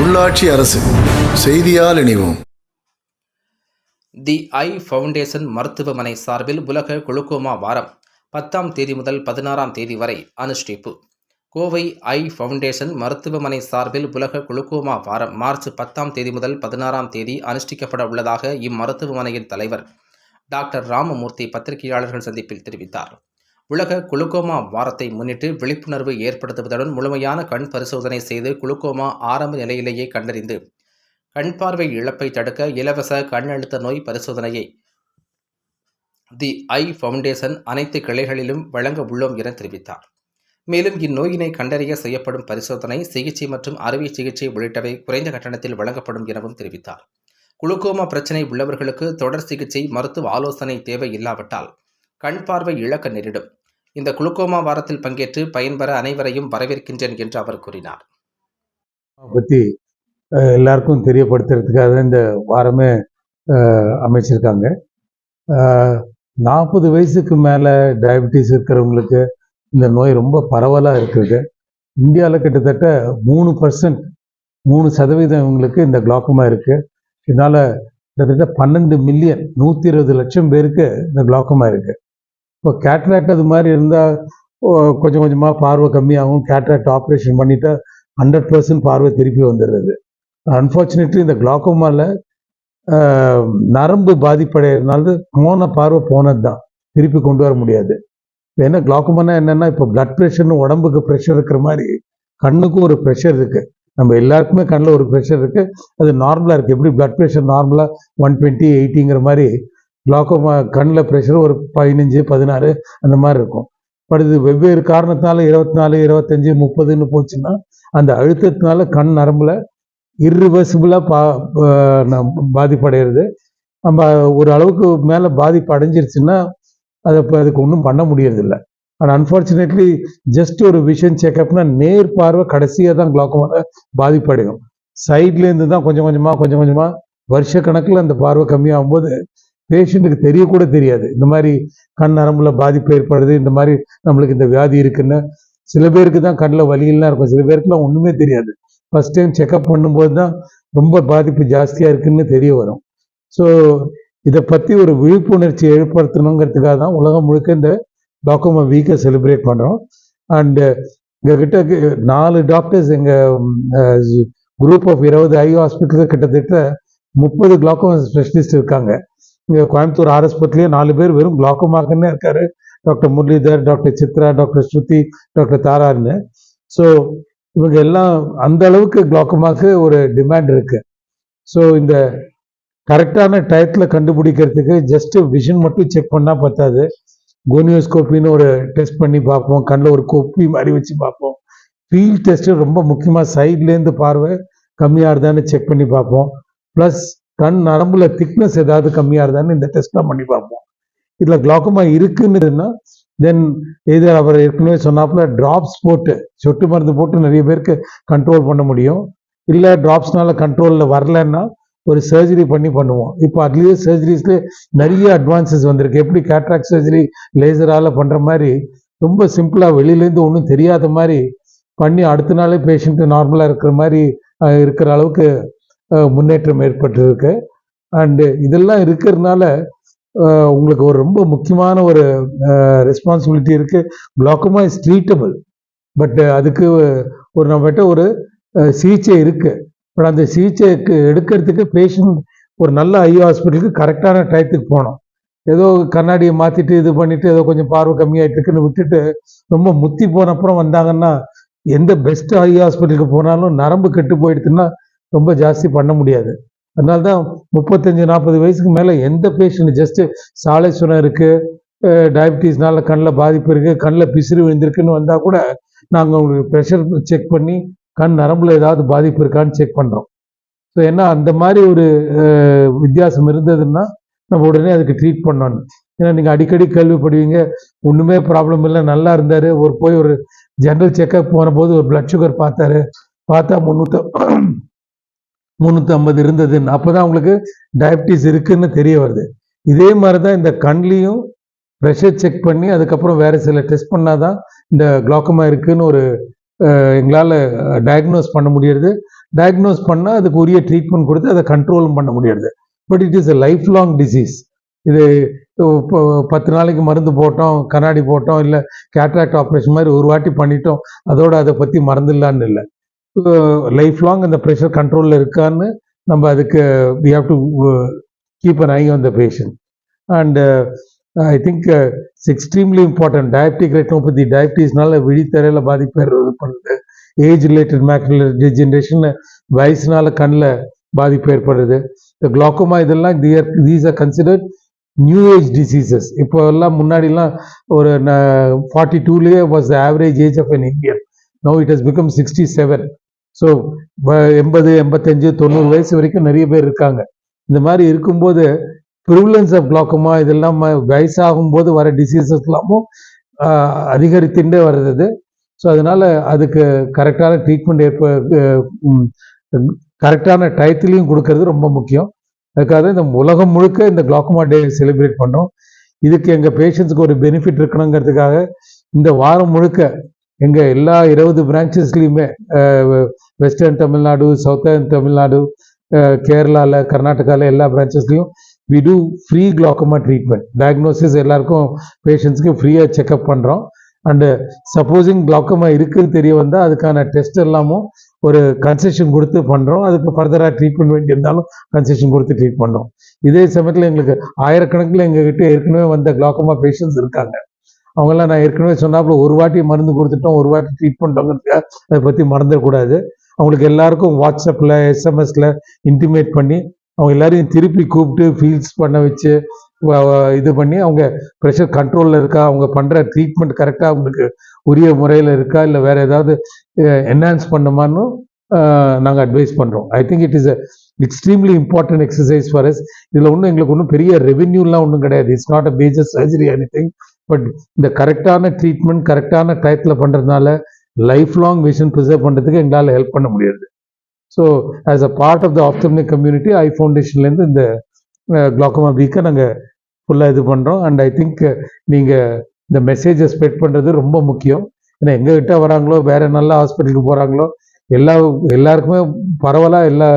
உள்ளாட்சி அரசு செய்தியால் இணைவோம். தி ஐ ஃபவுண்டேஷன் மருத்துவமனை சார்பில் உலக குளுக்கோமா வாரம் பத்தாம் தேதி முதல் பதினாறாம் தேதி வரை அனுஷ்டிப்பு. கோவை ஐ ஃபவுண்டேஷன் மருத்துவமனை சார்பில் உலக குளுக்கோமா வாரம் மார்ச் பத்தாம் தேதி முதல் பதினாறாம் தேதி அனுஷ்டிக்கப்பட உள்ளதாக இம்மருத்துவமனையின் தலைவர் டாக்டர் ராமமூர்த்தி பத்திரிகையாளர்கள் சந்திப்பில் தெரிவித்தார். உலக குளுக்கோமா வாரத்தை முன்னிட்டு விழிப்புணர்வு ஏற்படுத்துவதுடன் முழுமையான கண் பரிசோதனை செய்து குளுக்கோமா ஆரம்ப நிலையிலேயே கண்டறிந்து கண் பார்வை இழப்பை தடுக்க இலவச கண் அழுத்த நோய் பரிசோதனையை தி ஐ ஃபவுண்டேஷன் அனைத்து கிளைகளிலும் வழங்க உள்ளோம் என தெரிவித்தார். மேலும் இந்நோயினை கண்டறிய செய்யப்படும் பரிசோதனை சிகிச்சை மற்றும் அறுவை சிகிச்சை உள்ளிட்டவை குறைந்த கட்டணத்தில் வழங்கப்படும் எனவும் தெரிவித்தார். குளுக்கோமா பிரச்சனை உள்ளவர்களுக்கு தொடர் சிகிச்சை மருத்துவ ஆலோசனை தேவை இல்லாவிட்டால் கண் பார்வை இழக்க நேரிடும். இந்த குளுக்கோமா வாரத்தில் பங்கேற்று பயன்பெற அனைவரையும் வரவேற்கின்றேன் என்று அவர் கூறினார். பற்றி எல்லாருக்கும் தெரியப்படுத்துறதுக்காக இந்த வாரமே அமைச்சிருக்காங்க. நாற்பது வயசுக்கு மேலே டயபிட்டிஸ் இருக்கிறவங்களுக்கு இந்த நோய் ரொம்ப பரவலாக இருக்குது. இந்தியாவில் கிட்டத்தட்ட மூணு பர்சன்ட் மூணு சதவீதம் இவங்களுக்கு இந்த குளாக்கமா இருக்குது இதனால் கிட்டத்தட்ட பன்னெண்டு மில்லியன் நூற்றி இருபது லட்சம் பேருக்கு இந்த குளாக்கமா இருக்குது இப்போ கேட்ராக்ட் அது மாதிரி இருந்தால் கொஞ்சம் கொஞ்சமாக பார்வை கம்மியாகும். கேட்ராக்ட் ஆப்ரேஷன் பண்ணிட்டா ஹண்ட்ரட் பர்சன்ட் பார்வை திருப்பி வந்துடுறது. அன்ஃபார்ச்சுனேட்லி இந்த குளாக்கோமாவில் நரம்பு பாதிப்படைகிறதுனால போன பார்வை போனது தான் திருப்பி கொண்டு வர முடியாது. ஏன்னா குளாக்கோமானா என்னென்னா இப்போ பிளட் ப்ரெஷர்னு உடம்புக்கு ப்ரெஷர் இருக்கிற மாதிரி கண்ணுக்கும் ஒரு ப்ரெஷர் இருக்குது நம்ம எல்லாருக்குமே கண்ணில் ஒரு ப்ரெஷர் இருக்குது அது நார்மலாக இருக்குது எப்படி பிளட் ப்ரெஷர் நார்மலாக ஒன் டுவெண்ட்டி எயிட்டிங்கிற மாதிரி கிளாக்கோமா கண்ணில் ப்ரெஷர் ஒரு பதினஞ்சு பதினாறு அந்த மாதிரி இருக்கும். பட் இது வெவ்வேறு காரணத்தினால இருபத்தி நாலு இருபத்தஞ்சு முப்பதுன்னு போச்சுன்னா அந்த அழுத்தத்தினால கண் நரம்புல இர்ரிவர்சிபிளாக பா நம் பாதிப்படைகிறது நம்ம ஒரு அளவுக்கு மேலே பாதிப்பு அடைஞ்சிருச்சுன்னா அதை இப்போ அதுக்கு ஒன்றும் பண்ண முடியறதில்ல. ஆனால் அன்ஃபார்ச்சுனேட்லி ஜஸ்ட் ஒரு விஷன் செக்அப்னா நேர் பார்வை கடைசியாக தான் குளோக்கோமால பாதிப்படையும். சைட்லேருந்து தான் கொஞ்சம் கொஞ்சமாக கொஞ்சம் கொஞ்சமாக வருஷ கணக்கில் அந்த பார்வை கம்மியாகும்போது பேஷண்ட்டுக்கு தெரியக்கூட தெரியாது. இந்த மாதிரி கண் நரம்புல பாதிப்பு ஏற்படுது இந்த மாதிரி நம்மளுக்கு இந்த வியாதி இருக்குன்னு. சில பேருக்கு தான் கண்ணில் வலியெல்லாம் இருக்கும். சில பேருக்குலாம் ஒன்றுமே தெரியாது. ஃபர்ஸ்ட் டைம் செக்அப் பண்ணும்போது தான் ரொம்ப பாதிப்பு ஜாஸ்தியாக இருக்குன்னு தெரிய வரும். ஸோ இதை பற்றி ஒரு விழிப்புணர்ச்சி ஏற்படுத்தணுங்கிறதுக்காக தான் உலகம் முழுக்க இந்த டாக்குமா வீக்கை செலிப்ரேட் பண்ணுறோம் அண்டு எங்ககிட்ட நாலு டாக்டர்ஸ் எங்கள் குரூப் ஆஃப் இருபது ஐ ஹாஸ்பிட்டலில் கிட்டத்தட்ட முப்பது கிளாக்கோமா ஸ்பெஷலிஸ்ட் இருக்காங்க. இங்கே கோயம்புத்தூர் ஆர்எஸ்பத்திலேயே நாலு பேர் வெறும் கிளாக்கோமாக்குன்னே இருக்காரு. Doctor Muralidhar doctor Chitra doctor Shruti doctor தாரான்னு. So இவங்க எல்லாம் அந்த அளவுக்கு குளோக்கமாக ஒரு டிமாண்ட் இருக்கு. ஸோ இந்த கரெக்டான டயத்தில் கண்டுபிடிக்கிறதுக்கு ஜஸ்ட் விஷன் மட்டும் செக் பண்ணால் பத்தாது. கோனியோஸ்கோப்பின்னு ஒரு டெஸ்ட் பண்ணி பார்ப்போம். கண்ணில் ஒரு கொப்பி மாதிரி வச்சு பார்ப்போம். ஃபீல் டெஸ்ட்டு ரொம்ப முக்கியமாக சைட்லேருந்து பார்வை கம்மியாக இருந்தான்னு செக் பண்ணி பார்ப்போம். ப்ளஸ் கண் நரம்புல திக்னஸ் ஏதாவது கம்மியாக இருந்தான்னு இந்த டெஸ்ட்லாம் பண்ணி பார்ப்போம். இதில் கிளாக்கமா இருக்குன்னுதுன்னா தென் இது அவர் ஏற்கனவே சொன்னாப்புல ட்ராப்ஸ் போட்டு சொட்டு மருந்து போட்டு நிறைய பேருக்கு கண்ட்ரோல் பண்ண முடியும். இல்லை ட்ராப்ஸ்னால கண்ட்ரோலில் வரலன்னா ஒரு சர்ஜரி பண்ணி பண்ணுவோம். இப்போ அதுலேயே சர்ஜரிஸ்லேயே நிறைய அட்வான்சஸ் வந்திருக்கு. எப்படி கேட்ராக்ட் சர்ஜரி லேசரால் பண்ணுற மாதிரி ரொம்ப சிம்பிளாக வெளியிலேருந்து ஒன்றும் தெரியாத மாதிரி பண்ணி அடுத்த நாளே பேஷண்ட்டு நார்மலாக இருக்கிற மாதிரி இருக்கிற அளவுக்கு முன்னேற்றம் ஏற்பட்டிருக்கு. அண்டு இதெல்லாம் இருக்கிறதுனால உங்களுக்கு ஒரு ரொம்ப முக்கியமான ஒரு ரெஸ்பான்சிபிலிட்டி இருக்குது பிளாக்குமா இஸ் ட்ரீட்டபிள் பட் அதுக்கு ஒரு நம்மகிட்ட ஒரு சிகிச்சை இருக்குது பட் அந்த சிகிச்சைக்கு எடுக்கிறதுக்கு பேஷண்ட் ஒரு நல்ல ஐ ஹாஸ்பிட்டலுக்கு கரெக்டான டயத்துக்கு போகணும். ஏதோ கண்ணாடியை மாற்றிட்டு இது பண்ணிட்டு ஏதோ கொஞ்சம் பார்வை கம்மியாயிட்டு இருக்குன்னு விட்டுட்டு ரொம்ப முத்தி போன அப்புறம் வந்தாங்கன்னா எந்த பெஸ்ட் ஐ ஹாஸ்பிட்டலுக்கு போனாலும் நரம்பு கெட்டு போயிடுச்சுன்னா ரொம்ப ஜாஸ்தி பண்ண முடியாது. அதனால தான் முப்பத்தஞ்சு நாற்பது வயசுக்கு மேலே எந்த பேஷண்ட் ஜஸ்ட்டு சாலை சுரம் இருக்குது டயபிட்டிஸ்னால கண்ணில் பாதிப்பு இருக்குது கண்ணில் பிசிறு விழுந்திருக்குன்னு வந்தால் கூட நாங்கள் உங்களுக்கு ப்ரெஷர் செக் பண்ணி கண் நரம்பில் ஏதாவது பாதிப்பு இருக்கான்னு செக் பண்ணுறோம் ஸோ ஏன்னா அந்த மாதிரி ஒரு வித்தியாசம் இருந்ததுன்னா நம்ம உடனே அதுக்கு ட்ரீட் பண்ணணும். ஏன்னா நீங்கள் அடிக்கடி கேள்விப்படுவீங்க ஒன்றுமே ப்ராப்ளம் இல்லை நல்லா இருந்தார் ஒரு போய் ஒரு ஜென்ரல் செக்கப் போன போது ஒரு பிளட் சுகர் பார்த்தாரு பார்த்தா முந்நூற்ற முந்நூற்றி ஐம்பது இருந்ததுன்னு அப்போ தான் உங்களுக்கு டயபிட்டிஸ் இருக்குன்னு தெரிய வருது. இதே மாதிரி தான் இந்த கண்லேயும் ப்ரெஷர் செக் பண்ணி அதுக்கப்புறம் வேறு சில டெஸ்ட் பண்ணால் தான் இந்த குளாக்கமா இருக்குன்னு ஒரு எங்களால் டயக்னோஸ் பண்ண முடியறது. டயக்னோஸ் பண்ணால் அதுக்கு உரிய ட்ரீட்மெண்ட் கொடுத்து அதை கண்ட்ரோலும் பண்ண முடியறது. But it is a life long disease இது இப்போ பத்து நாளைக்கு மருந்து போட்டோம் கண்ணாடி போட்டோம் இல்லை கேட்ராக்ட் ஆப்ரேஷன் மாதிரி ஒரு வாட்டி பண்ணிட்டோம் அதோட அதை பற்றி மறந்துடலான்னு இல்லை. லைஃப் லாங் அந்த ப்ரெஷர் கண்ட்ரோலில் இருக்கான்னு நம்ம அதுக்கு we have to keep an eye on the patient and I think it's extremely important diabetic retinopathy டயபிட்டிஸ்னால விழித்தரையில் பாதிப்பு ஏற்படுது பண்ணுது ஏஜ் ரிலேட்டட் மேக்குலர் டிஜென்ரேஷன் வயசுனால கண்ணில் பாதிப்பு ஏற்படுறது இந்த குளாக்கோமா இதெல்லாம் these are considered new age diseases இப்போ எல்லாம் முன்னாடிலாம் ஒரு forty டூலேயே was the average age of an Indian now it has become sixty seven so எண்பது எண்பத்தஞ்சு தொண்ணூறு வயசு வரைக்கும் நிறைய பேர் இருக்காங்க. இந்த மாதிரி இருக்கும்போது ப்ரிவிலன்ஸ் ஆஃப் குளாக்கோமா இதெல்லாம் வயசாகும் போது வர டிசீசஸ் எல்லாமும் ஆஹ், அதிகரித்துட்டே வருது ஸோ அதனால அதுக்கு கரெக்டான ட்ரீட்மெண்ட் ஏற்ப கரெக்டான டயத்துலையும் கொடுக்கறது ரொம்ப முக்கியம். அதுக்காக இந்த உலகம் முழுக்க இந்த குளாக்கோமா டே செலிப்ரேட் பண்ணோம் இதுக்கு எங்கள் பேஷண்ட்ஸ்க்கு ஒரு பெனிஃபிட் இருக்கணுங்கிறதுக்காக இந்த வாரம் முழுக்க எங்கள் எல்லா இருபது பிரான்ச்சஸ்லேயுமே வெஸ்டர்ன் தமிழ்நாடு சவுத்தர்ன் தமிழ்நாடு கேரளாவில் கர்நாடகாவில் எல்லா பிரான்ச்சஸ்லையும் we do free glaucoma treatment diagnosis எல்லாருக்கும் பேஷண்ட்ஸ்க்கு ஃப்ரீயாக செக்அப் பண்ணுறோம் அண்டு சப்போஸிங் குளாக்கோமா இருக்குன்னு தெரிய வந்தால் அதுக்கான டெஸ்ட் எல்லாமும் ஒரு கன்செஷன் கொடுத்து பண்ணுறோம் அதுக்கு ஃபர்தராக ட்ரீட்மெண்ட் வேண்டி இருந்தாலும் கன்செஷன் கொடுத்து ட்ரீட் பண்ணுறோம் இதே சமயத்தில் எங்களுக்கு ஆயிரக்கணக்கில் எங்ககிட்ட ஏற்கனவே வந்த குளாக்கோமா பேஷண்ட்ஸ் இருக்காங்க. அவங்கெல்லாம் நான் ஏற்கனவே சொன்னாப்புல ஒரு வாட்டி மருந்து கொடுத்துட்டோம் ஒரு வாட்டி ட்ரீட் பண்ணிட்டோங்கிறதுக்காக அதை பற்றி மறந்துடக்கூடாது. அவங்களுக்கு எல்லாருக்கும் வாட்ஸ்அப்பில் எஸ்எம்எஸில் இன்டிமேட் பண்ணி அவங்க எல்லாரையும் திருப்பி கூப்பிட்டு ஃபீல்ஸ் பண்ண வச்சு இது பண்ணி அவங்க ப்ரெஷர் கண்ட்ரோலில் இருக்கா அவங்க பண்ணுற ட்ரீட்மெண்ட் கரெக்டாக அவங்களுக்கு உரிய முறையில் இருக்கா இல்லை வேறு ஏதாவது என்ஹான்ஸ் பண்ணுமான்னு நாங்கள் அட்வைஸ் பண்ணுறோம் I think it is a extremely important exercise for us இதில் ஒன்றும் எங்களுக்கு ஒன்றும் பெரிய ரெவென்யூலாம் ஒன்றும் கிடையாது. It's not a major surgery any thing but இந்த கரெக்டான ட்ரீட்மெண்ட் கரெக்டான டயத்தில் பண்ணுறதுனால லைஃப் லாங் விஷன் ப்ரிசர்வ் பண்ணுறதுக்கு எங்களால் ஹெல்ப் பண்ண முடியாது. So as a part of the ophthalmic community I ஃபவுண்டேஷன்லேருந்து இந்த குளாக்கோமா வீக்கை நாங்கள் ஃபுல்லாக இது பண்ணுறோம் அண்ட் ஐ திங்க் நீங்கள் இந்த மெசேஜை ஸ்ப்ரெட் பண்ணுறது ரொம்ப முக்கியம். ஏன்னா எங்ககிட்ட வராங்களோ வேறு நல்ல ஹாஸ்பிட்டலுக்கு போகிறாங்களோ எல்லா எல்லாருக்குமே பரவலாக எல்லா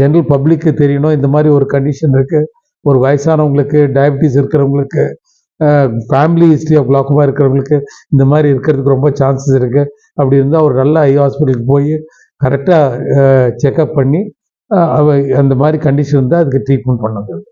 ஜென்ரல் பப்ளிக்கு தெரியணும். இந்த மாதிரி ஒரு கண்டிஷன் இருக்குது ஒரு வயசானவங்களுக்கு டயபிட்டிஸ் இருக்கிறவங்களுக்கு ஃபேமிலி ஹிஸ்ட்ரி ஆஃப் குளாக்கோமா இருக்கிறவங்களுக்கு இந்த மாதிரி இருக்கிறதுக்கு ரொம்ப சான்சஸ் இருக்குது அப்படி இருந்தால் ஒரு நல்ல ஐ ஹாஸ்பிட்டலுக்கு போய் கரெக்டாக செக்அப் பண்ணி அவ அந்த மாதிரி கண்டிஷன் இருந்தால் அதுக்கு ட்ரீட்மெண்ட் பண்ணணும்